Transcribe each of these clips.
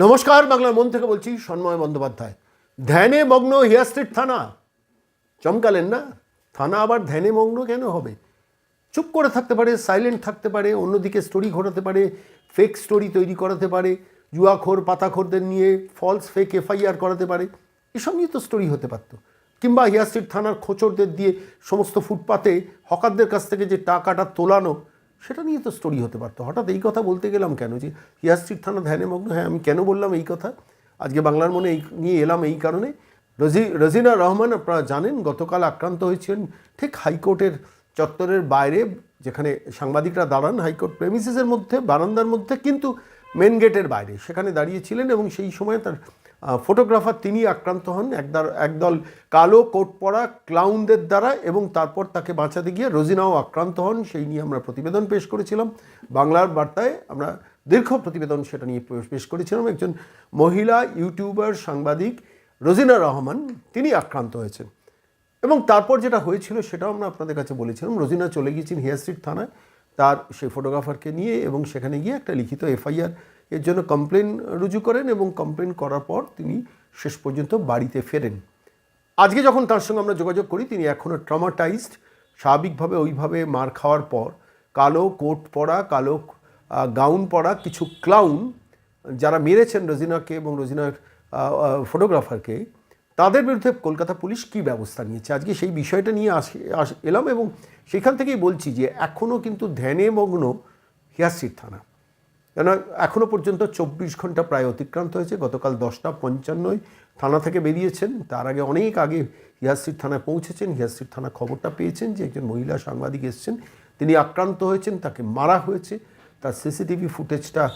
নমস্কার, বাংলার মন থেকে বলছি সন্ময় বন্দ্যোপাধ্যায়। ধ্যানে মগ্ন হিয়া স্ট্রিট থানা। চমকালেন না? থানা আবার ধ্যানে মগ্ন কেন হবে? চুপ করে থাকতে পারে, সাইলেন্ট থাকতে পারে, অন্যদিকে স্টোরি ঘটাতে পারে ফেক স্টোরি তৈরি করাতে পারে, জুয়াখোর, পাতাখোরদের নিয়ে ফলস ফেক এফআইআর করাতে পারে। এসব নিয়ে তো স্টোরি হতে পারতো। কিংবা হিয়া স্ট্রিট থানার খোচরদের দিয়ে সমস্ত ফুটপাতে হকারদের কাছ থেকে যে টাকাটা তোলানো সেটা নিয়ে তো স্টোরি হতে পারতো। হঠাৎ এই কথা বলতে গেলাম কেন? যে হিয়া স্ট্রিট থানা ধ্যানে মগ্ন হ্যাঁ আমি কেন বললাম এই কথা? আজকে বাংলার মনে এই নিয়ে এলাম এই কারণে। রজি, রজিনা রহমান আপনারা জানেন, গতকাল আক্রান্ত হয়েছিলেন ঠিক হাইকোর্টের চত্বরের বাইরে, যেখানে সাংবাদিকরা দাঁড়ান হাইকোর্ট প্রেমিসেসের মধ্যে, বারান্দার মধ্যে, কিন্তু মেন গেটের বাইরে। সেখানে দাঁড়িয়েছিলেন এবং সেই সময় তার ফটোগ্রাফার তিনি আক্রান্ত হন। একদল একদল কালো কোট পরা ক্লাউনদের দ্বারা এবং তারপর তাকে বাঁচাতে গিয়ে রোজিনাও আক্রান্ত হন। সেই নিয়ে আমরা প্রতিবেদন পেশ করেছিলাম। বাংলার বার্তায় আমরা দীর্ঘ প্রতিবেদন সেটা নিয়ে পেশ করেছিলাম। একজন মহিলা ইউটিউবার, সাংবাদিক রোজিনা রহমান, তিনি আক্রান্ত হয়েছেন। এবং তারপর যেটা হয়েছিল সেটাও আমরা আপনাদের কাছে বলেছিলাম। রোজিনা চলে গিয়েছেন হেয়ার স্ট্রিট থানায়। তার সেই ফটোগ্রাফারকে নিয়ে এবং সেখানে গিয়ে একটা লিখিত এফআইআর এর জন্য কমপ্লেন রুজু করেন এবং কমপ্লেন করার পর তিনি শেষ পর্যন্ত বাড়িতে ফেরেন। আজকে যখন তার সঙ্গে আমরা যোগাযোগ করি, তিনি এখনও ট্রমাটাইজড স্বাভাবিকভাবে ওইভাবে মার খাওয়ার পর, কালো কোট পরা, কালো গাউন পরা কিছু ক্লাউন যারা মেরেছেন রোজিনাকে এবং রোজিনার ফটোগ্রাফারকে তাদের বিরুদ্ধে কলকাতা পুলিশ কী ব্যবস্থা নিয়েছে? আজকে সেই বিষয়টা নিয়ে এলাম এবং সেখান থেকেই বলছি যে এখনও কিন্তু ধ্যানে মগ্ন হিয়াসির থানা। কেন এখনও পর্যন্ত চব্বিশ ঘণ্টা প্রায় অতিক্রান্ত হয়েছে। গতকাল দশটা পঞ্চান্নয় থানা থেকে বেরিয়েছেন। তার আগে অনেক আগে হিয়াস্ট্রিট থানায় পৌঁছেছেন। হিয়াস্ট্রিট থানা খবরটা পেয়েছেন যে একজন মহিলা সাংবাদিক এসেছেন। তিনি আক্রান্ত হয়েছেন, তাকে মারা হয়েছে। তার সিসিটিভি ফুটেজটা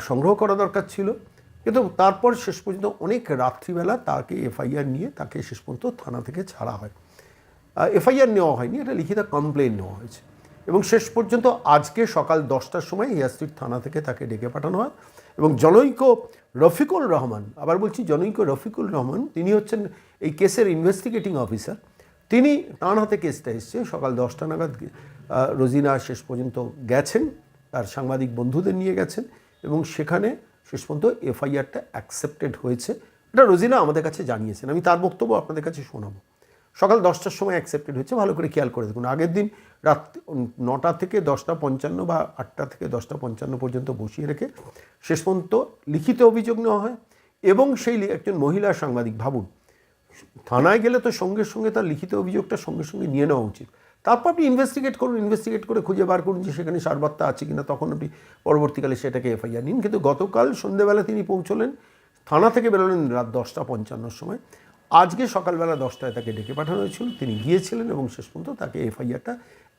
সংগ্রহ করা দরকার ছিল। কিন্তু তারপর শেষ পর্যন্ত অনেক রাত্রিবেলা তাকে এফআইআর নিয়ে তাকে শেষ পর্যন্ত থানা থেকে ছাড়া হয়। এফআইআর নেওয়া হয়নি, এটা লিখিত কমপ্লেন নেওয়া হয়েছে। এবং শেষ পর্যন্ত আজকে সকাল দশটার সময় স্ট্রিট থানা থেকে তাকে ডেকে পাঠানো হয় এবং জনৈক রফিকুল রহমান, আবার বলছি জনৈক রফিকুল রহমান, তিনি হচ্ছেন এই কেসের ইনভেস্টিগেটিং অফিসার তিনি তাঁর হাতে কেসটা এসছে, সকাল দশটা নাগাদ রোজিনা শেষ পর্যন্ত গেছেন, তার সাংবাদিক বন্ধুদের নিয়ে গেছেন এবং সেখানে শেষ পর্যন্ত এফআইআরটা অ্যাকসেপ্টেড হয়েছে। এটা রোজিনা আমাদের কাছে জানিয়েছেন, আমি তার বক্তব্য আপনাদের কাছে শোনাবো। সকাল দশটার সময় অ্যাকসেপ্টেড হয়েছে, ভালো করে খেয়াল করে দেখুন। আগের দিন রাত নটা থেকে দশটা পঞ্চান্ন বা আটটা থেকে দশটা পঞ্চান্ন পর্যন্ত বসিয়ে রেখে শেষ পর্যন্ত লিখিত অভিযোগ নেওয়া হয় এবং সেই একজন মহিলা সাংবাদিক, ভাবুন, থানায় গেলে তো সঙ্গে সঙ্গে তার লিখিত অভিযোগটা সঙ্গে সঙ্গে নিয়ে নেওয়া উচিত। তারপর আপনি ইনভেস্টিগেট করুন ইনভেস্টিগেট করে খুঁজে বার করুন যে সেখানে সারবার্তা আছে কিনা, তখন আপনি পরবর্তীকালে সেটাকে এফআইআর নিন। কিন্তু গতকাল সন্ধ্যেবেলা তিনি পৌঁছলেন, থানা থেকে বেরোলেন রাত দশটা পঞ্চান্নর সময়। আজকে সকালবেলা দশটায় তাকে ডেকে পাঠানো হয়েছিল। তিনি গিয়েছিলেন এবং শেষ পর্যন্ত তাকে এফআইআরটা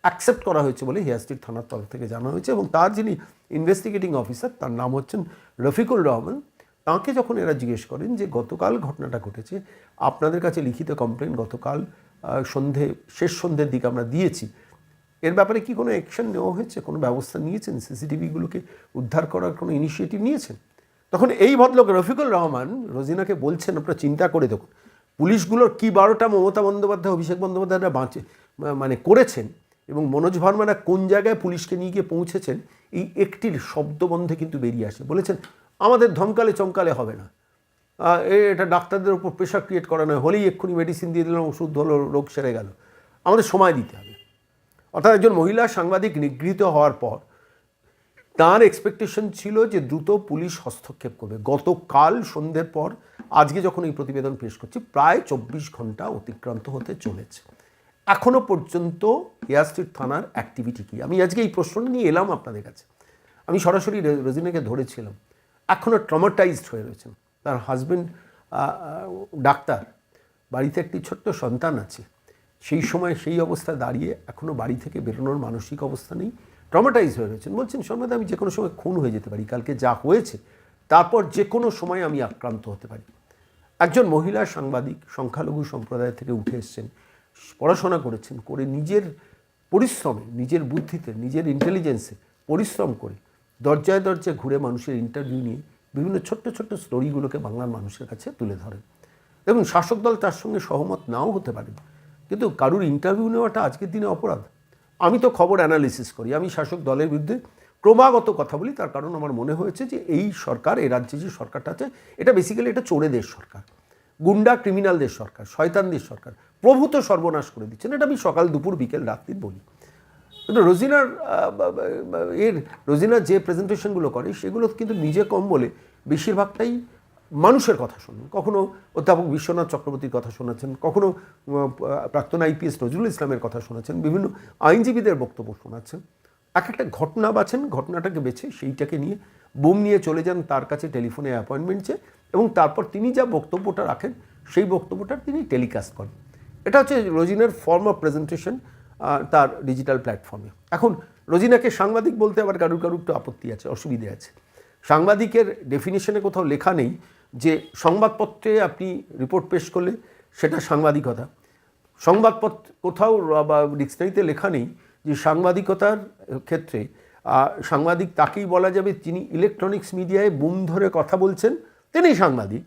অ্যাকসেপ্ট করা হয়েছে বলে হেয়ার স্ট্রিট থানার তরফ থেকে জানা হয়েছে এবং তার যিনি ইনভেস্টিগেটিং অফিসার তার নাম হচ্ছেন রফিকুল রহমান। তাঁকে যখন এরা জিজ্ঞেস করেন যে, গতকাল ঘটনাটা ঘটেছে, আপনাদের কাছে লিখিত কমপ্লেন গতকাল সন্ধে, শেষ সন্ধ্যের দিকে আমরা দিয়েছি। এর ব্যাপারে কি কোনো অ্যাকশন নেওয়া হয়েছে? কোনো ব্যবস্থা নিয়েছেন? সিসিটিভিগুলোকে উদ্ধার করার কোনো ইনিশিয়েটিভ নিয়েছেন? তখন এই ভদ্রলোক রফিকুল রহমান রোজিনাকে বলছেন, আপনারা চিন্তা করে দেখুন। পুলিশগুলোর কি বারোটা মমতা বন্দ্যোপাধ্যায়, অভিষেক বন্দ্যোপাধ্যায়রা বাঁচে মানে করেছেন এবং মনোজ ভার্মারা কোন জায়গায় পুলিশকে নিয়ে গিয়ে পৌঁছেছেন, এই একটির শব্দবন্ধে কিন্তু বেরিয়ে আসে। বলেছেন, আমাদের ধমকালে চমকালে হবে না। এটা ডাক্তারদের উপর প্রেশার ক্রিয়েট করা নয়। হলেই এক্ষুনি মেডিসিন দিয়ে দিলাম, ওষুধ হলো, রোগ সেরে গেল। আমাদের সময় দিতে হবে। অর্থাৎ একজন মহিলা সাংবাদিক নিগৃহীত হওয়ার পর তার এক্সপেকটেশন ছিল যে দ্রুত পুলিশ হস্তক্ষেপ করবে। গতকাল সন্ধ্যের পর, আজকে যখন এই প্রতিবেদন পেশ করছি, প্রায় চব্বিশ ঘণ্টা অতিক্রান্ত হতে চলেছে। এখনও পর্যন্ত হেয়ার স্ট্রিট থানার অ্যাক্টিভিটি কী? আমি আজকে এই প্রশ্নটা নিয়ে এলাম আপনাদের কাছে। আমি সরাসরি রোজিনাকে ধরেছিলাম। এখনও ট্রমাটাইজড হয়ে রয়েছেন। তার হাজবেন্ড ডাক্তার, বাড়িতে একটি ছোট্ট সন্তান আছে। সেই সময় সেই অবস্থায় দাঁড়িয়ে এখনও বাড়ি থেকে বেরোনোর মানসিক অবস্থা নেই। ট্রমাটাইজ হয়ে রয়েছেন। বলছেন, সন্ধ্যাতে আমি যে কোনো সময় খুন হয়ে যেতে পারি। কালকে যা হয়েছে, তারপর যে কোনো সময় আমি আক্রান্ত হতে পারি। একজন মহিলা সাংবাদিক সংখ্যালঘু সম্প্রদায় থেকে উঠে এসছেন, পড়াশোনা করেছেন, করে নিজের পরিশ্রমে, নিজের বুদ্ধিতে, নিজের ইন্টেলিজেন্সে পরিশ্রম করে দরজায় দরজায় ঘুরে মানুষের ইন্টারভিউ নিয়ে বিভিন্ন ছোট্ট ছোট্ট স্টোরিগুলোকে বাংলার মানুষের কাছে তুলে ধরেন। এবং শাসক দল তার সঙ্গে সহমত নাও হতে পারেন কিন্তু কারুর ইন্টারভিউ নেওয়াটা আজকের দিনে অপরাধ। আমি তো খবর অ্যানালিসিস করি, আমি শাসক দলের বিরুদ্ধে ক্রমাগত কথা বলি, তার কারণ আমার মনে হয়েছে যে এই সরকার, এই রাজ্যে যে সরকারটা আছে এটা বেসিক্যালি এটা চোরেদের সরকার, গুন্ডা ক্রিমিনালদের সরকার, শয়তানদের সরকার, প্রভূত সর্বনাশ করে দিচ্ছেন। এটা আমি সকাল দুপুর, বিকেল রাত্রি বলি। কিন্তু রোজিনার এর রোজিনার যে প্রেজেন্টেশনগুলো করে, সেগুলো কিন্তু নিজে কম বলে, বেশিরভাগটাই মানুষের কথা শুনুন। কখনো অধ্যাপক বিশ্বনাথ চক্রবর্তীর কথা শোনাচ্ছেন, কখনো প্রাক্তন আইপিএস নজরুল ইসলামের কথা শোনাচ্ছেন, বিভিন্ন আইনজীবীদের বক্তব্য শোনাচ্ছেন। এক একটা ঘটনা বাছেন, ঘটনাটাকে বেছে সেইটাকে নিয়ে বোম নিয়ে চলে যান তার কাছে টেলিফোনে অ্যাপয়েন্টমেন্ট চেয়ে এবং তারপর তিনি যা বক্তব্যটা রাখেন, সেই বক্তব্যটা তিনি টেলিকাস্ট করেন। এটা হচ্ছে রোজিনার ফর্ম অফ প্রেজেন্টেশন তার ডিজিটাল প্ল্যাটফর্মে। এখন রোজিনাকে সাংবাদিক বলতে আবার কারুর কারুর একটু আপত্তি আছে, অসুবিধে আছে। সাংবাদিকের ডেফিনেশনে কোথাও লেখা নেই যে সংবাদপত্রে আপনি রিপোর্ট পেশ করলে সেটা সাংবাদিকতা। সংবাদপত্র কোথাও বা ডিকশনারিতে লেখা নেই যে সাংবাদিকতার ক্ষেত্রে সাংবাদিক তাকেই বলা যাবে যিনি ইলেকট্রনিক্স মিডিয়ায় বুম ধরে কথা বলছেন, তিনি সাংবাদিক।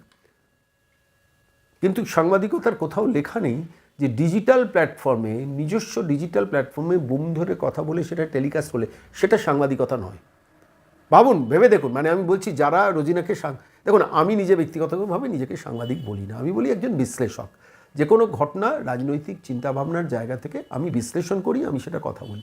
কিন্তু সাংবাদিকতার কোথাও লেখা নেই যে ডিজিটাল প্ল্যাটফর্মে নিজস্ব ডিজিটাল প্ল্যাটফর্মে বুম ধরে কথা বলে সেটা টেলিকাস্ট করলে সেটা সাংবাদিকতা নয়। ভাবুন, ভেবে দেখুন। মানে আমি বলছি, যারা রোজিনাকে দেখুন, আমি নিজে ব্যক্তিগতভাবে নিজেকে সাংবাদিক বলি না। আমি বলি একজন বিশ্লেষক। যে কোনো ঘটনা, রাজনৈতিক চিন্তাভাবনার জায়গা থেকে আমি বিশ্লেষণ করি, আমি সেটা কথা বলি।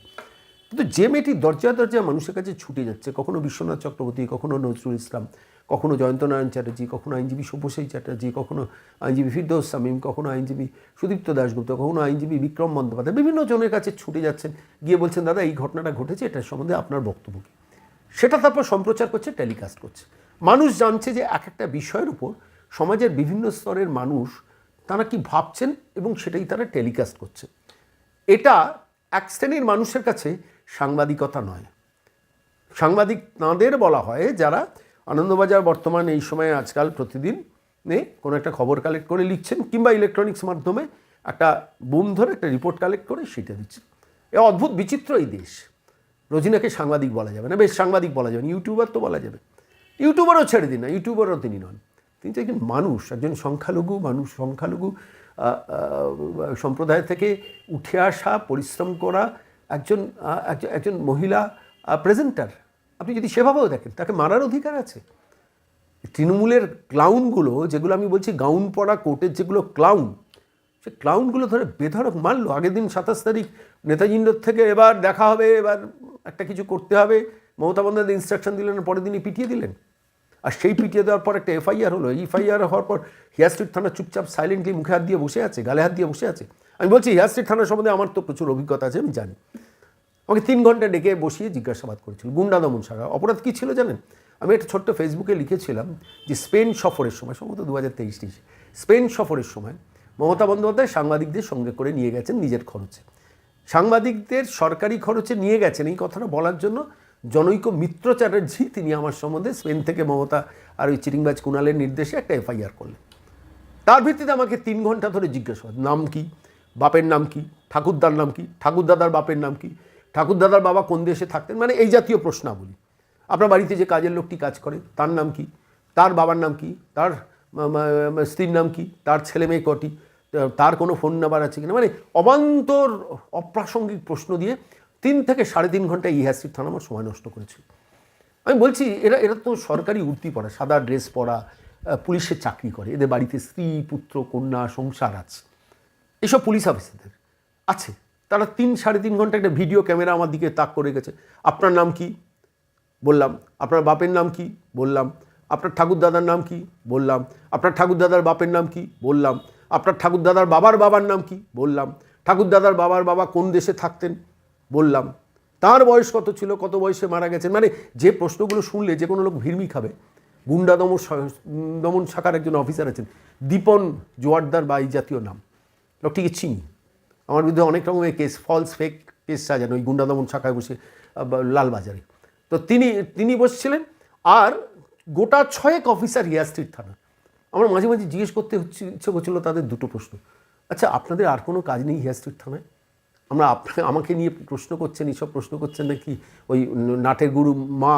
কিন্তু যে মেয়েটি দরজা দরজা মানুষের কাছে ছুটে যাচ্ছে, কখনো বিশ্বনাথ চক্রবর্তী, কখনো নজরুল ইসলাম, কখনো জয়ন্ত নারায়ণ চ্যাটার্জি, কখনো আইনজীবী শুভশ্রী চ্যাটার্জি, কখনো আইনজীবী ফিরদৌস সামিম কখনো আইনজীবী সুদীপ্ত দাশগুপ্ত, কখনো আইনজীবী বিক্রম বন্দ্যোপাধ্যায়, বিভিন্ন জনের কাছে ছুটে যাচ্ছেন, গিয়ে বলছেন, দাদা, এই ঘটনাটা ঘটেছে এটার সম্বন্ধে আপনার বক্তব্য কী? সেটা তারপর সম্প্রচার করছে, টেলিকাস্ট করছে। মানুষ জানছে যে এক একটা বিষয়ের উপর সমাজের বিভিন্ন স্তরের মানুষ তারা কি ভাবছেন এবং সেটাই তারা টেলিকাস্ট করছে। এটা এক শ্রেণির মানুষের কাছে সাংবাদিকতা নয়। সাংবাদিক তাঁদের বলা হয় যারা আনন্দবাজার বর্তমান এই সময়ে আজকাল প্রতিদিন কোনো একটা খবর কালেক্ট করে লিখছেন কিংবা ইলেকট্রনিক্স মাধ্যমে একটা বুম ধরে একটা রিপোর্ট কালেক্ট করে সেটা দিচ্ছেন। এ অদ্ভুত, বিচিত্র এই দেশ। রোজিনাকে সাংবাদিক বলা যাবে না। বেশ সাংবাদিক বলা যাবে না ইউটিউবার তো বলা যাবে। ইউটিউবারও ছেড়ে দিন না, ইউটিউবারও তিনি নন। তিনি একজন মানুষ, একজন সংখ্যালঘু মানুষ, সংখ্যালঘু সম্প্রদায় থেকে উঠে আসা, পরিশ্রম করা, একজন একজন- মহিলা প্রেজেন্টার আপনি যদি সেভাবেও দেখেন, তাকে মারার অধিকার আছে। তৃণমূলের ক্লাউনগুলো যেগুলো আমি বলছি গাউন পরা কোর্টের যেগুলো ক্লাউন সে ক্লাউনগুলো ধরে বেধড়ক মারলো। আগের দিন সাতাশ তারিখ নেতাজিন্ডর থেকে এবার দেখা হবে, এবার একটা কিছু করতে হবে। মমতা বন্দ্যোপাধ্যায় ইনস্ট্রাকশন দিলেন, পরের দিনই পিটিয়ে দিলেন। আর সেই পিটিয়ে দেওয়ার পর একটা এফআইআর হলো। এফআইআর হওয়ার পর হিয়ার স্ট্রিট থানা চুপচাপ সাইলেন্টলি মুখে হাত দিয়ে বসে আছে, গালে হাত দিয়ে বসে আছে? আমি বলছি, হিয়ার স্ট্রিট থানার সম্বন্ধে আমার তো প্রচুর অভিজ্ঞতা আছে, আমি জানি। আমাকে তিন ঘণ্টা ডেকে বসিয়ে জিজ্ঞাসাবাদ করেছিল। গুন্ডা দমন শাখা অপরাধ কী ছিল জানেন? আমি একটা ছোট্ট ফেসবুকে লিখেছিলাম যে, স্পেন সফরের সময়, সম্ভবত দু হাজার তেইশ স্পেন সফরের সময় মমতা বন্দ্যোপাধ্যায় সাংবাদিকদের সঙ্গে করে নিয়ে গেছেন নিজের খরচে। সাংবাদিকদের সরকারি খরচে নিয়ে গেছেন এই কথাটা বলার জন্য জনৈক মিত্র চ্যাটার্জি, তিনি আমার সম্বন্ধে স্পেন থেকে মমতা আর ওই চিরিংবাজ কুণালের নির্দেশে একটা এফআইআর করলেন। তার ভিত্তিতে আমাকে তিন ঘণ্টা ধরে জিজ্ঞাসাবাদ নাম কি? বাপের নাম কি? ঠাকুরদার নাম কি? ঠাকুরদাদার বাপের নাম কি? ঠাকুরদাদার বাবা কোন দেশে থাকতেন? মানে এই জাতীয় প্রশ্নাবলী। আপনার বাড়িতে যে কাজের লোকটি কাজ করে, তার নাম কি? তার বাবার নাম কি? তার স্ত্রীর নাম কি? তার ছেলে মেয়ে কটি? তার কোনো ফোন নাম্বার আছে কিনা? মানে অবান্তর অপ্রাসঙ্গিক প্রশ্ন দিয়ে তিন থেকে সাড়ে তিন ঘণ্টা ইহাসির থানা আমার সময় নষ্ট করেছিল। আমি বলছি, এরা এরা তো সরকারি উর্তি পড়া, সাদা ড্রেস পরা পুলিশের চাকরি করে, এদের বাড়িতে স্ত্রী, পুত্র, কন্যা, সংসার আছে। এসব পুলিশ অফিসারদের আছে। তারা তিন সাড়ে তিন ঘণ্টা একটা ভিডিও ক্যামেরা আমার দিকে তাক করে গেছে আপনার নাম কি? বললাম। আপনার বাপের নাম কি? বললাম। আপনার ঠাকুরদাদার নাম কি? বললাম। আপনার ঠাকুরদাদার বাপের নাম কি? বললাম। আপনার ঠাকুরদাদার বাবার বাবার নাম কি? বললাম। ঠাকুরদাদার বাবার বাবা কোন দেশে থাকতেন? বললাম, তার বয়স কত ছিল, কত বয়সে মারা গেছেন? মানে যে প্রশ্নগুলো শুনলে যে কোনো লোক ভিড়মি খাবে। গুন্ডা দমন দমন শাখার একজন অফিসার আছেন, দীপন জোয়ারদার বা এই জাতীয় নাম। লোকটিকে চিনি। আমার বিরুদ্ধে অনেক রকমের কেস ফলস ফেক কেস সাজানো ওই গুন্ডা দমন শাখায় বসে লালবাজারে। তো তিনি তিনি বসছিলেন, আর গোটা ছয়েক অফিসার স্ট্রিট থানা আমার মাঝে মাঝে জিজ্ঞেস করতে হচ্ছে, ইচ্ছে করছিল তাদের দুটো প্রশ্ন। আচ্ছা আপনাদের আর কোনো কাজ নেই হিয়া স্ট্রিট থানায়? আমরা আপনাকে আমাকে নিয়ে প্রশ্ন করছেন, এইসব প্রশ্ন করছেন নাকি? ওই নাটের গুরু মা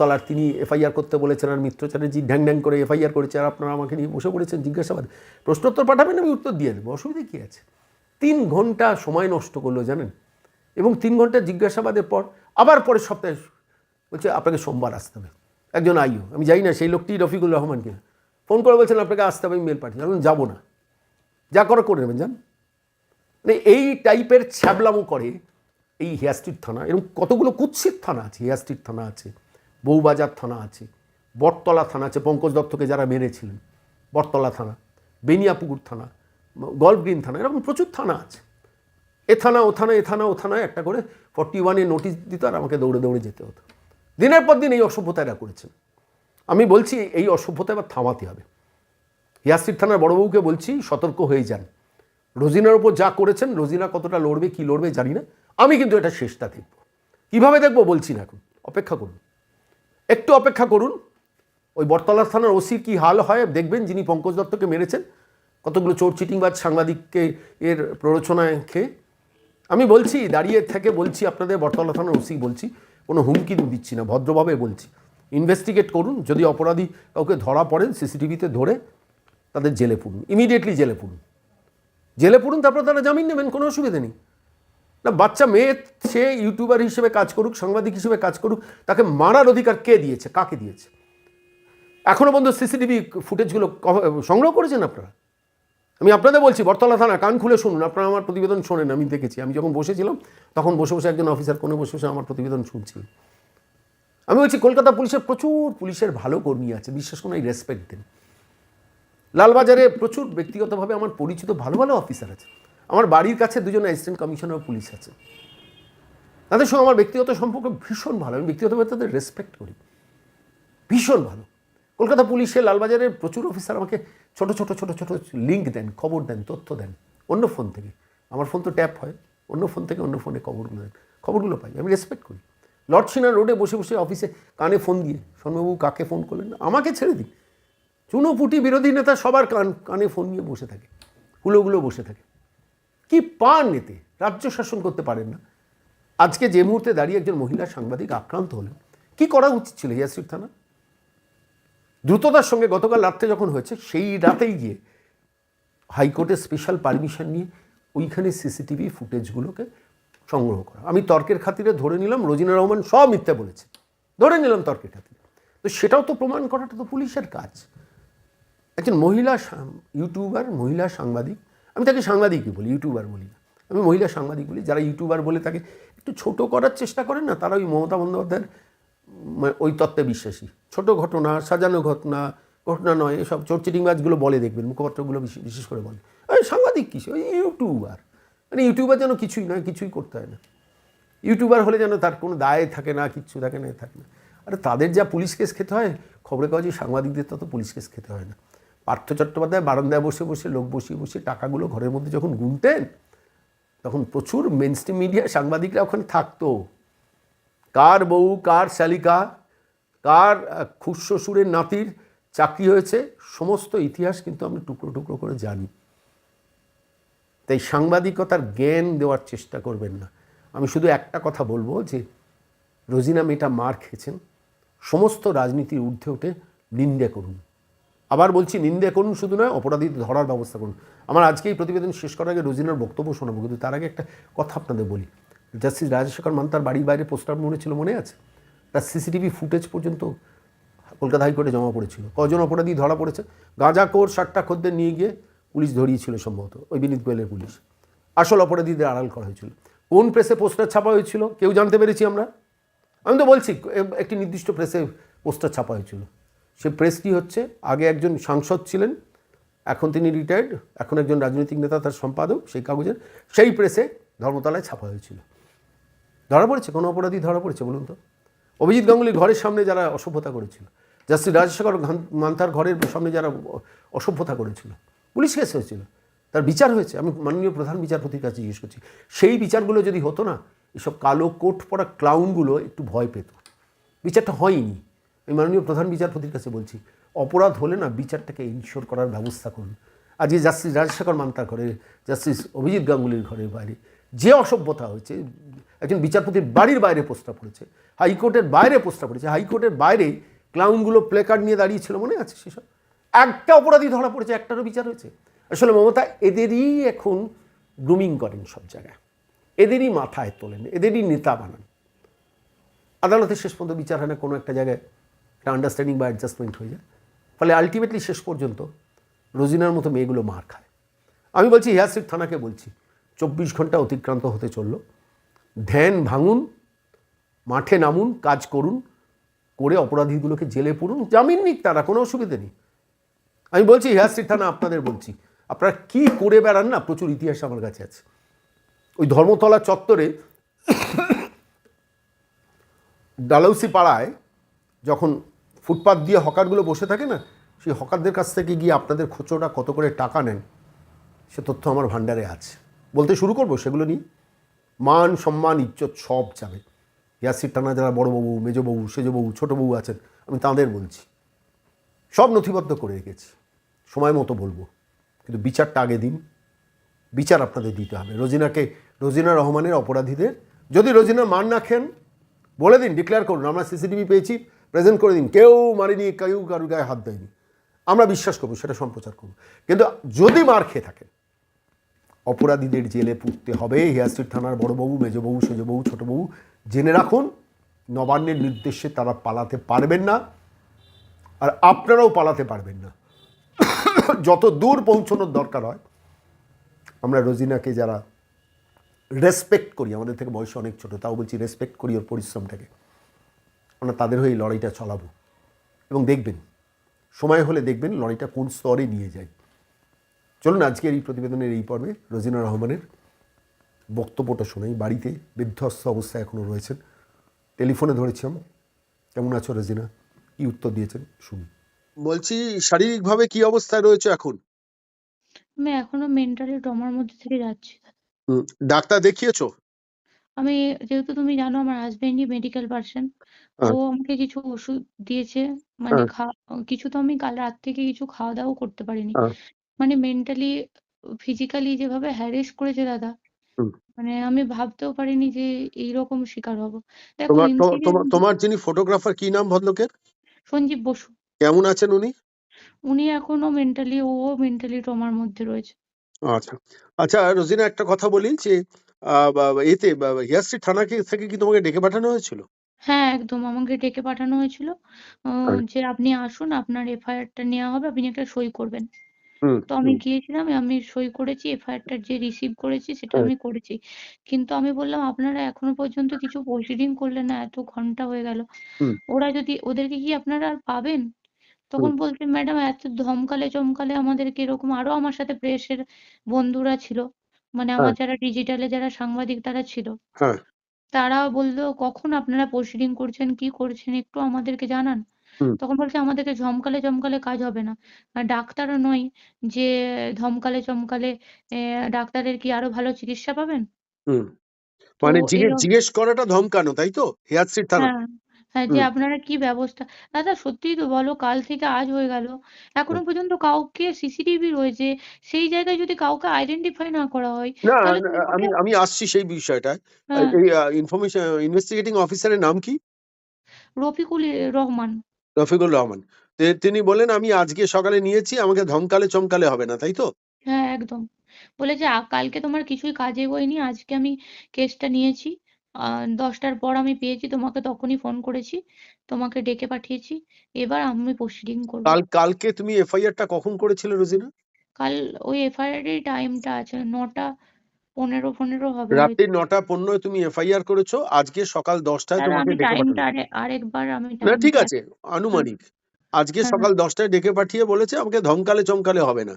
তলার তিনি এফআইআর করতে বলেছেন আর মিত্র চ্যাটার্জি ঢ্যাং ঢ্যাং করে এফআইআর করেছে আর আপনারা আমাকে নিয়ে বসে পড়েছেন, জিজ্ঞাসাবাদ। প্রশ্নোত্তর পাঠাবেন, আমি উত্তর দিয়ে দেবো, অসুবিধা কী আছে? তিন ঘণ্টা সময় নষ্ট করল, জানেন? এবং তিন ঘণ্টা জিজ্ঞাসাবাদের পর, আবার পরের সপ্তাহে বলছে, আপনাকে সোমবার আসতে হবে। একজন আইও, আমি যাই না, সেই লোকটি রফিকুল রহমানকে ফোন করে বলছেন, আপনাকে আসতে হবে, আমি মেল পাঠিয়ে যাব না। যা করে করে নেবেন, জান? মানে এই টাইপের ছ্যাবলামো করে এই হেয়ার স্ট্রিট থানা। এরকম কতগুলো কুৎসিত থানা আছে, হেয়ার স্ট্রিট থানা আছে, বউবাজার থানা আছে, বটতলা থানা আছে, পঙ্কজ দত্তকে যারা মেরেছিলেন, বটতলা থানা, বেনিয়াপুকুর থানা গল্ফ গ্রিন থানা, এরকম প্রচুর থানা আছে। এ থানা, ও থানা, এ থানা, ও থানায় একটা করে ফর্টি ওয়ানে নোটিশ দিত আর আমাকে দৌড়ে দৌড়ে যেতে হতো। দিনের পর দিন এই অসভ্যতা এরা করেছেন। আমি বলছি এই অসভ্যতা এবার থামাতে হবে। ইয়াসির থানার বড়বাবুকে বলছি সতর্ক হয়ে যান। রোজিনার ওপর যা করেছেন, রোজিনা কতটা লড়বে, কি লড়বে জানি না। আমি কিন্তু এটা শেষটা দেখব। কীভাবে দেখব বলছি না এখন? অপেক্ষা করুন। একটু অপেক্ষা করুন। ওই বটতলা থানার ওসির কি হাল হয় দেখবেন, যিনি পঙ্কজ দত্তকে মেরেছেন। কতগুলো চোর চিটিংবাজ সাংবাদিককে এর প্ররোচনায় খেয়ে। আমি বলছি, দাঁড়িয়ে থেকে বলছি আপনাদের, বটতলা থানার ওসি বলছি, কোনো হুমকি দিচ্ছি না, ভদ্রভাবে বলছি। ইনভেস্টিগেট করুন, যদি অপরাধী কাউকে ধরা পড়েন, সিসিটিভিতে ধরে তাদের জেলে পুরুন ইমিডিয়েটলি জেলে পুরুন জেলে পড়ুন, তারপর তারা জামিন নেবেন, কোনো অসুবিধা নেই। না, বাচ্চা, মেয়ে, সে ইউটিউবার হিসেবে কাজ করুক, সাংবাদিক হিসেবে কাজ করুক, তাকে মারার অধিকার কে দিয়েছে, কাকে দিয়েছে? এখনও পর্যন্ত সিসিটিভি ফুটেজগুলো সংগ্রহ করেছেন আপনারা? আমি আপনাদের বলছি, বটতলা থানা কান খুলে শুনুন, আপনারা আমার প্রতিবেদন শোনেন, আমি দেখেছি। আমি যখন বসেছিলাম, তখন বসে বসে একজন অফিসার কোনো বসে বসে আমার প্রতিবেদন শুনছি আমি বলছি, কলকাতা পুলিশের প্রচুর পুলিশের ভালো কর্মী আছে, বিশ্বাস এই রেসপেক্ট দেন। লালবাজারে প্রচুর ব্যক্তিগতভাবে আমার পরিচিত ভালো ভালো অফিসার আছে। আমার বাড়ির কাছে দুজন অ্যাসিস্ট্যান্ট কমিশনার পুলিশ আছে। তাদের সঙ্গে আমার ব্যক্তিগত সম্পর্ক ভীষণ ভালো। আমি ব্যক্তিগতভাবে তাদের রেসপেক্ট করি। ভীষণ ভালো। কলকাতা পুলিশে লালবাজারের প্রচুর অফিসার আমাকে ছোট ছোট ছোট ছোট লিঙ্ক দেন, খবর দেন, তথ্য দেন। অন্য ফোন থেকে। আমার ফোন তো ট্যাপ হয়। অন্য ফোন থেকে অন্য ফোনে খবরগুলো দেন। খবরগুলো পাই। আমি রেসপেক্ট করি। লর্ড সিনা রোডে বসে বসে অফিসে কানে ফোন দিয়ে শর্মাবাবু কাকে ফোন করলেন? আমাকে ছেড়ে দিই চুনোপুটি বিরোধী নেতা সবার কান, কানে ফোন নিয়ে বসে থাকে, হুলোগুলো বসে থাকে। কি পান এতে? রাজ্য শাসন করতে পারেন না। আজকে যে মুহূর্তে দাঁড়িয়ে একজন মহিলা সাংবাদিক আক্রান্ত হলেন, কি করা উচিত ছিল ইয়াসির থানা? দ্রুততার সঙ্গে গতকাল রাত্রে যখন হয়েছে, সেই রাতেই গিয়ে হাইকোর্টের স্পেশাল পারমিশন নিয়ে ওইখানে সিসিটিভি ফুটেজগুলোকে সংগ্রহ করা। আমি তর্কের খাতিরে ধরে নিলাম, রোজিনা রহমান সব মিথ্যা বলেছে। ধরে নিলাম তর্কের খাতিরে। তো সেটাও তো প্রমাণ করাটা তো পুলিশের কাজ। একজন মহিলা ইউটিউবার, মহিলা সাংবাদিক, আমি তাকে সাংবাদিকই বলি, ইউটিউবার বলি না। আমি মহিলা সাংবাদিক বলি, যারা ইউটিউবার বলে তাকে একটু ছোট করার চেষ্টা করেন না, তারা ওই মমতা বন্দ্যোপাধ্যায়ের ওই তত্ত্বে বিশ্বাসী। ছোট ঘটনা, সাজানো ঘটনা ঘটনা নয়, এসব চিটিংবাজগুলো বলে দেখবেন, মুখপাত্রগুলো বিশেষ- বিশেষ করে বলে। ওই সাংবাদিক কিছু ওই ইউটিউবার। মানে ইউটিউবার যেন কিছুই নয়, কিছুই করতে হয় না। ইউটিউবার হলে যেন তার কোনো দায় থাকে না, কিচ্ছু থাকে না থাকে না। আরে তাদের যা পুলিশ কেস খেতে হয় খবরের কাগজে সাংবাদিকদের তত পুলিশ কেস খেতে হয় না। পার্থ চট্টোপাধ্যায় বারান্দায় বসে বসে লোক বসিয়ে বসে টাকাগুলো ঘরের মধ্যে যখন গুনতেন তখন প্রচুর মেন স্ট্রিম মিডিয়া সাংবাদিকরা ওখানে থাকতো। কার বউ কার শালিকা কার আহ, খুশ্বশুরের নাতির চাকরি হয়েছে সমস্ত ইতিহাস কিন্তু আমরা টুকরো টুকরো করে জানি। তাই সাংবাদিকতার জ্ঞান দেওয়ার চেষ্টা করবেন না। আমি শুধু একটা কথা বলব যে রোজিনা মেয়েটা মার খেয়েছেন সমস্ত রাজনীতির ঊর্ধ্বে উঠে নিন্দে করুন। আবার বলছি, নিন্দে করুন, শুধু নয় অপরাধীদের ধরার ব্যবস্থা করুন। আমার আজকে এই প্রতিবেদন শেষ করার আগে রোজিনার বক্তব্য শোনাবো, কিন্তু তার আগে একটা কথা আপনাদের বলি। জাস্টিস রাজশেখর মান তার বাড়ির বাইরে পোস্টার মনে ছিল, মনে আছে? তার সিসিটিভি ফুটেজ পর্যন্ত কলকাতা হাইকোর্টে জমা পড়েছিল। কজন অপরাধী ধরা পড়েছে? গাঁজাখোর সাতটা খদ্দের নিয়ে গিয়ে পুলিশ ধরিয়েছিল সম্ভবত, ওই বিনীত গোয়েলের পুলিশ। আসল অপরাধীদের আড়াল করা হয়েছিল। কোন প্রেসে পোস্টার ছাপা হয়েছিল? কেউ জানতে পেরেছি আমরা? আমি তো বলছি, একটি নির্দিষ্ট প্রেসে পোস্টার ছাপা হয়েছিল। সে প্রেসটি হচ্ছে, আগে একজন সাংসদ ছিলেন, এখন তিনি রিটায়ার্ড এখন একজন রাজনৈতিক নেতা, তার সম্পাদক সেই কাগজের, সেই প্রেসে ধর্মতলায় ছাপা হয়েছিল। ধরা পড়েছে? কোনো অপরাধী ধরা পড়েছে বলুন তো? অভিজিৎ গাঙ্গুলির ঘরের সামনে যারা অসভ্যতা করেছিল, জাস্টিস রাজশেখর মান্তার ঘরের সামনে যারা অসভ্যতা করেছিল, পুলিশ কেস হয়েছিল, তার বিচার হয়েছে। আমি মাননীয় প্রধান বিচারপতির কাছে জিজ্ঞেস করছি, সেই বিচারগুলো যদি হতো না, এসব কালো কোট পরা ক্লাউনগুলো একটু ভয় পেত। বিচারটা হয়নি। আমি মাননীয় প্রধান বিচারপতির কাছে বলছি, অপরাধ হলে না বিচারটাকে ইনশোর করার ব্যবস্থা করুন। আজকে জাস্টিস রাজশেখর মান্তার ঘরে জাস্টিস অভিজিৎ গাঙ্গুলির ঘরের বাইরে, যে অসভ্যতা হয়েছে, একজন বিচারপতির বাড়ির বাইরে পোস্টার পড়েছে হাইকোর্টের বাইরে পোস্টার পড়েছে হাইকোর্টের বাইরে ক্লাউনগুলো প্লে কার্ড নিয়ে দাঁড়িয়েছিল, মনে আছে সেসব? একটা অপরাধী ধরা পড়েছে, একটারও বিচার হয়েছে। আসলে মমতা, এদেরই এখন গ্রুমিং করেন সব জায়গায়। এদেরই মাথায় তোলেন, এদেরই নেতা বানান। আদালতে শেষ পর্যন্ত বিচার হয় না কোনো একটা জায়গায়। একটা আন্ডারস্ট্যান্ডিং বা অ্যাডজাস্টমেন্ট হয়ে যায়। ফলে আলটিমেটলি শেষ পর্যন্ত রোজিনার মতো মেয়েগুলো মার খায়। আমি বলছি হেয়ার থানাকে বলছি, চব্বিশ ঘণ্টা অতিক্রান্ত হতে চলল। ধ্যান ভাঙুন, মাঠে নামুন, কাজ করুন, করে অপরাধীগুলোকে জেলে পুরুন, জামিন নিক তারা, কোনো অসুবিধে নেই। আমি বলছি হেয়ার থানা আপনাদের বলছি, আপনারা কি করে বেড়ান না? প্রচুর ইতিহাস আমার কাছে আছে। ওই ধর্মতলা চত্বরে ডালৌসি পাড়ায় যখন ফুটপাত দিয়ে হকারগুলো বসে থাকে না, সেই হকারদের কাছ থেকে গিয়ে আপনাদের খুচরোটা কত করে টাকা নেন, সে তথ্য আমার ভাণ্ডারে আছে। বলতে শুরু করব সেগুলো নিয়ে। মান, সম্মান, ইজ্জত সব যাবে। ইয়াসির টানা যারা বড়োবাবু মেজবাবু সেজবাবু ছোটোবাবু আছেন, আমি তাদের বলছি। সব নথিবদ্ধ করে রেখেছি। সময় মতো বলব। কিন্তু বিচারটা আগে দিন। বিচার আপনাদের দিতে হবে। রোজিনাকে, রোজিনা রহমানের অপরাধীদের, যদি রোজিনা মান না খেন, বলে দিন ডিক্লেয়ার করুন। আমরা সিসিটিভি পেয়েছি। প্রেজেন্ট করে দিন। কেউ মারিনি কেউ কারুর গায়ে হাত দেয়নি। আমরা বিশ্বাস করব, সেটা সম্প্রচার করব। কিন্তু যদি মার খেয়ে থাকেন অপরাধীদের জেলে পুঁততে হবে। হেয়ারস্ট্রিট থানার বড়বাবু মেজবাবু সেজবাবু ছোটবাবু জেনে রাখুন, নবান্নের নির্দেশে তারা পালাতে পারবেন না, আর আপনারাও পালাতে পারবেন না। যত দূর পৌঁছানোর দরকার হয়, আমরা রোজিনাকে যারা রেসপেক্ট করি, আমাদের থেকে বয়স অনেক ছোট, তাও বলছি রেসপেক্ট করি ওর পরিশ্রমটাকে। আমরা তাদের হয়ে লড়াইটা চালাবো। এবং দেখবেন সময় হলে দেখবেন লড়াইটা কোন স্তরে নিয়ে যায়। চলুন আজকের এই প্রতিবেদনের এই পর্বে রোজিনা রহমানের বক্তব্যটা শোনাই। বাড়িতে বিধ্বস্ত অবস্থায় এখনও রয়েছেন। টেলিফোনে ধরেছিলাম কেমন আছো রোজিনা? কি উত্তর দিয়েছেন? শুনুন বলছি শারীরিকভাবে কি অবস্থায় রয়েছে এখন? আমি এখনও মেন্টালি ট্রমার মধ্যে থেকে যাচ্ছি। ডাক্তার দেখিয়েছো? আমি যেহেতু তুমি জানো আমার হাজবেন্ডই মেডিকেল পার্সন। ও আমাকে কিছু ওষুধ দিয়েছে মানে হ্যাঁ। খা কিছু তো আমি কাল রাত থেকে কিছু খাওয়া দাওয়াও করতে পারিনি। হ্যাঁ। মানে মেন্টালি ফিজিক্যালি যেভাবে হ্যারেস করেছে দাদা মানে আমি ভাবতেও পারিনি যে এইরকম শিকার হব। দেখো তোমার যিনি ফটোগ্রাফার কি নাম ভদ্রলোকের? সঞ্জীব বসু। কেমন আছেন উনি? উনি এখনও মেন্টালি ও মেন্টালি ট্রমার মধ্যে রয়েছে। আচ্ছা। আচ্ছা রোজিনা একটা কথা বলি যে এতে থানা থেকে কি তোমাকে ডেকে পাঠানো হয়েছিল? হ্যাঁ একদম আমাকে ডেকে পাঠানো হয়েছিল। হ্যাঁ। যে আপনি আসুন আপনার এফআইআর টা নেওয়া হবে আপনি একটা সই করবেন। তো আমি গিয়েছিলাম আমি সই করেছি এফআইআর টা যে রিসিভ করেছি সেটা। আমি করেছি। কিন্তু আমি বললাম আপনারা এখনও পর্যন্ত কিছু প্রসিডিং করলেন না এত ঘণ্টা হয়ে গেল। ওরা যদি ওদেরকে কি আপনারা আর পাবেন? তখন বলছে ম্যাডাম এত ধমকালে চমকালে আমাদেরকে এরকম আরও আমার সাথে প্রেসের বন্ধুরা ছিল। মানে আমার যারা ডিজিটালে যারা সাংবাদিক তারা ছিল। হ্যাঁ। তারা বলল কখন আপনারা প্রসিডিং করছেন কি করছেন একটু আমাদেরকে জানান। হুম। তখন বলছে আমাদেরকে ধমকালে চমকালে কাজ হবে না। আর ডাক্তারও নয় যে ধমকালে চমকালে আহ, ডাক্তারের কি আরও ভালো চিকিৎসা পাবেন? হুম। তো মানে জিজ্ঞেস এরম- জিজ্ঞেস করাটা ধমকানো তাই তো? হেয়ার স্ট্রিট থানা হ্যাঁ। হ্যাঁ যে হুম। আপনারা কি ব্যবস্থা দাদা সত্যিই তো বলো কাল থেকে আজ হয়ে গেল। এখনও পর্যন্ত কাউকে সিসিটিভি রয়েছে সেই জায়গায় যদি কাউকে আইডেন্টিফাই না করা হয় না তাহলে না, তো আমি আমি আসছি সেই বিষয়টায়। হ্যাঁ, এই ইনফরমেশন ইনভেস্টিগেটিং অফিসারের নাম কি? রফিকুল রহমান। রফিকুল রহমান। তে- তিনি বলেন আমি আজকে সকালে নিয়েছি আমাকে ধমকালে চমকালে হবে না তাই তো? হ্যাঁ একদম। বলেছে "আ- কালকে তোমার কিছুই কাজে এগোয়নি আজকে আমি কেসটা নিয়েছি। দশটার পর আমি পেয়েছি তোমাকে তখনই ফোন করেছি তোমাকে ডেকে পাঠিয়েছি এবার আমি প্রসিডিং করব। কাল কালকে তুমি এফআইআরটা কখন করেছিলে রোজিনা? কাল ওই এফআইআর এর টাইমটা আছে নটা পনেরো পনেরো হবে রাত্রি। নটা পনেরো তুমি এফআইআর করেছ আজকে সকাল দশটায় তোমাকে ডেকে পাঠানো আরে আরেকবার আমি না ঠিক আছে আনুমানিক। আজকে হ্যাঁ। সকাল দশটায় ডেকে পাঠিয়ে বলেছে আমাকে ধমকালে চমকালে হবে না।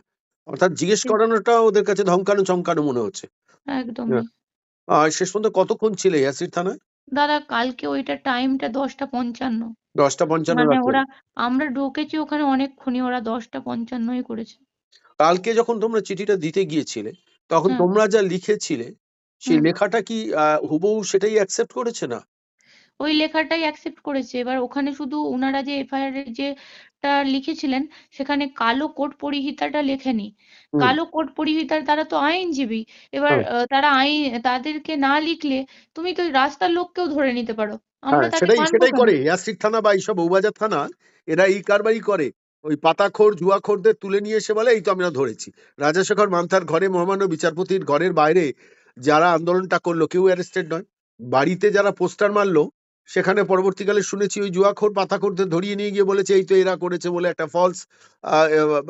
অর্থাৎ জিজ্ঞেস। করানোটা ওদের কাছে ধমকানো চমকানো মনে হচ্ছে। একদমই। আর শেষ পর্যন্ত কতক্ষণ ছিলে ইয়াসির থানায়? দাদা কালকে ওইটা টাইমটা দশটা পঞ্চান্ন। দশটা পঞ্চান্ন মানে রাত্রে? ওরা আমরা ঢুকেছি ওখানে অনেকক্ষণই ওরা দশটা পঞ্চান্নই করেছে। কালকে যখন তোমরা চিঠিটা দিতে গিয়েছিলে তখন হুম। তোমরা যা লিখেছিলে সেই হুম। লেখাটা কি হুবহু সেটাই অ্যাকসেপ্ট করেছে না? ওই লেখাটাই অ্যাকসেপ্ট করেছে। এবার ওখানে শুধু ওনারা যে এফআইআর এর যেটা লিখেছিলেন সেখানে কালো কোট পরিহিতাটা লেখেনি। কালো কোট পরিহিতার তারা তো আইনজীবী। এবার তারা আইন তাদেরকে না লিখলে তুমি তো রাস্তার লোককেও ধরে নিতে পারো। আমরা হ্যাঁ সেটাই সেটাই করে। ইয়াসির থানা বা এইসব বউবাজার থানা এরা এই কারবারই করে। ওই পাতাখোর জুয়াখোরদের তুলে নিয়ে এসে বলে এই তো আমরা ধরেছি। রাজাশেখর মান্থার ঘরে মহামান্য বিচারপতির ঘরের বাইরে যারা আন্দোলনটা করল কেউ অ্যারেস্টেড নয়। বাড়িতে যারা পোস্টার মারলো সেখানে পরবর্তীকালে শুনেছি ওই জুয়াখোর পাতাখোরদের ধরিয়ে নিয়ে গিয়ে বলেছে এই তো এরা করেছে বলে একটা ফলস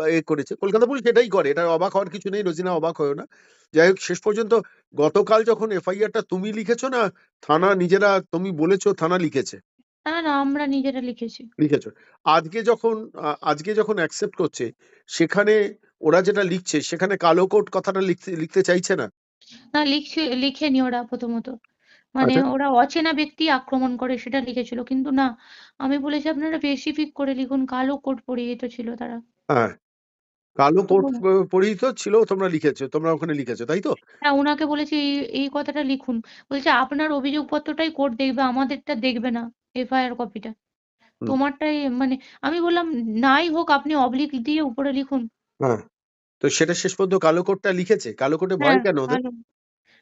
এ করেছে। কলকাতা পুলিশ এটাই করে এটা অবাক হওয়ার কিছু নেই রোজিনা অবাক হয়েও না। যাই হোক শেষ পর্যন্ত গতকাল যখন এফআইআরটা তুমি লিখেছো না থানা নিজেরা তুমি বলেছ থানা লিখেছে? না না আমরা নিজেরা লিখেছি। লিখেছো। আজকে যখন আজকে যখন অ্যাকসেপ্ট করছে সেখানে ওরা যেটা লিখছে সেখানে কালো কোট কথাটা লিখতে লিখতে চাইছে না? না লিখছে লিখেনি ওরা প্রথমত। মানে আচ্ছা। ওরা অচেনা ব্যক্তি আক্রমণ করে সেটা লিখেছিল। কিন্তু না আমি বলেছি আপনারা স্পেসিফিক করে লিখুন কালো কোট পরিহিত ছিল তারা। হ্যাঁ কালো কোট পরিহিত ছিল তোমরা লিখেছো তোমরা ওখানে লিখেছো তাই তো? হ্যাঁ ওনাকে বলেছি এই এই কথাটা লিখুন। বলছে আপনার অভিযোগপত্রটাই কোর্ট দেখবে আমাদেরটা দেখবে না এফআইআর কপিটা। তোমারটাই মানে আমি বললাম নাই হোক আপনি অবলিক দিয়ে উপরে লিখুন। হ্যাঁ তো সেটা শেষ পর্যন্ত কালো কোটটা লিখেছে? কালো কোটে ভয় হ্যাঁ কেন ওদের?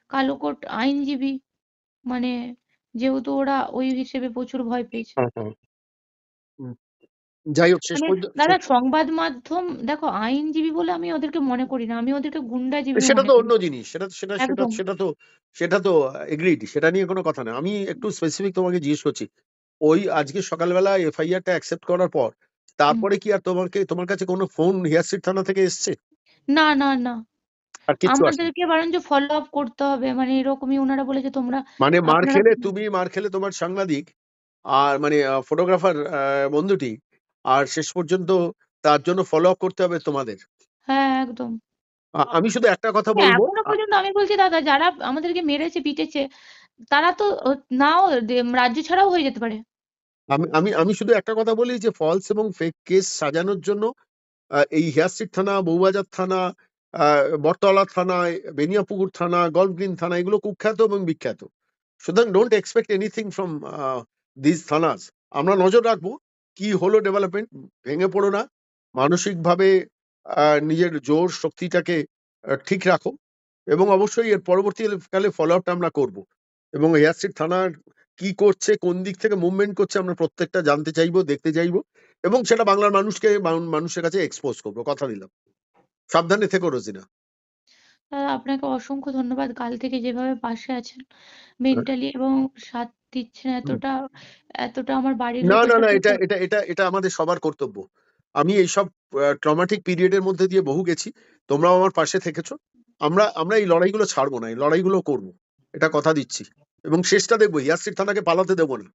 কালো কোট আইনজীবী। মানে যেহেতু ওরা ওই হিসেবে প্রচুর ভয় পেয়েছে। হুম। যাই হোক শেষ মানে পর্যন্ত দাদা সংবাদ মাধ্যম দেখো আইনজীবী বলে আমি ওদেরকে মনে করি না আমি ওদেরকে গুন্ডাজীবী সেটা মনে তো করি অন্য জিনিস সেটা সেটা সেটা একদম। সেটা তো সেটা তো এগ্রিড সেটা নিয়ে কোনো কথা না আমি একটু স্পেসিফিক তোমাকে জিজ্ঞেস করছি ওই আজকে সকালবেলা এফআইআর টা অ্যাকসেপ্ট করার পর তারপরে কি আর তোমাকে তোমার কাছে কোনো ফোন হিয়ারস্ট্রিট থানা থেকে এসছে? না না না। আর আসেনি আমাদেরকে বরঞ্চ ফলো আপ করতে হবে। মানে এরকমই ওনারা বলেছে তোমরা মানে মার খেলে তুমি মার খেলে তোমার সাংবাদিক আর মানে ফটোগ্রাফার বন্ধুটি আর শেষ পর্যন্ত তার জন্য ফলো আপ করতে হবে তোমাদের। হ্যাঁ একদম। আমি শুধু একটা কথা বলব এখনও পর্যন্ত আমি বলছি দাদা যারা আমাদেরকে মেরেছে পিটেছে তারা তো নাও রাজ্য ছাড়াও হয়ে যেতে পারে। আমি আমি আমি শুধু একটা কথা বলি যে ফলস এবং ফেক কেস সাজানোর জন্য এই হেয়ারস্ট্রিট থানা বউবাজার থানা বটতলা থানায় বেনিয়াপুকুর থানা গল্ফ গ্রিন থানা, এগুলো কুখ্যাত এবং বিখ্যাত। সুতরাং don't expect anything from this thanas. আমরা নজর রাখব কি হলো ডেভেলপমেন্ট ভেঙে পড়ো না। মানসিকভাবে নিজের জোর শক্তিটাকে ঠিক রাখো এবং অবশ্যই এর পরবর্তীকালে ফলো আপটা আমরা করব। এবং হেয়ারস্ট্রিট থানার কি করছে, কোন দিক থেকে মুভমেন্ট করছে, আমরা প্রত্যেকটা জানতে চাইব, দেখতে চাইব এবং সেটা বাংলার মানুষকে মানুষের কাছে এক্সপোজ করব। কথা দিলাম। সাবধানে থেকো রোজিনা। দাদা আপনাকে অসংখ্য ধন্যবাদ। কাল থেকে যেভাবে পাশে আছেন মেন্টালি এবং সাথ দিচ্ছেন এতটা এতটা আমার বাড়ির না না না এটা এটা এটা এটা আমাদের সবার কর্তব্য। আমি এইসব ট্রমাটিক পিরিয়ডের মধ্যে দিয়ে বহু গেছি। তোমরাও আমার পাশে থেকেছো। আমরা আমরা এই লড়াইগুলো ছাড়বো না এই লড়াইগুলো করব। এটা কথা দিচ্ছি। এবং শেষটা দেখব হিয়ারস্ট্রিট থানাকে পালাতে দেবো না।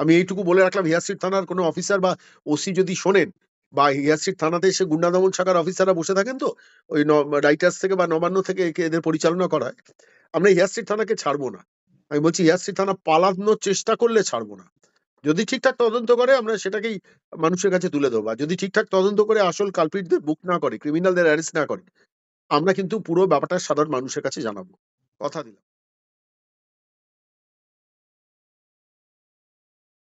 আমি এইটুকু বলে রাখলাম হিয়ারস্ট্রিট থানার কোনো অফিসার বা ওসি যদি শোনেন বা হিয়ারস্ট্রিট থানাতে এসে গুন্ডা দমন শাখার অফিসাররা বসে থাকেন তো? ওই রাইটার্স থেকে বা নবান্ন থেকে এদের পরিচালনা করায়। আমরা হিয়ারস্ট্রিট থানাকে ছাড়বো না। আমি বলছি হিয়ারস্ট্রিট থানা পালানোর চেষ্টা করলে ছাড়বো না। যদি ঠিকঠাক তদন্ত করে, আমরা সেটাকেই মানুষের কাছে তুলে দেবো। যদি ঠিকঠাক তদন্ত করে আসল কালপিটদের বুক না করে ক্রিমিনালদের অ্যারেস্ট না করে, আমরা কিন্তু পুরো ব্যাপারটা সাধারণ মানুষের কাছে জানাব। কথা দিলাম।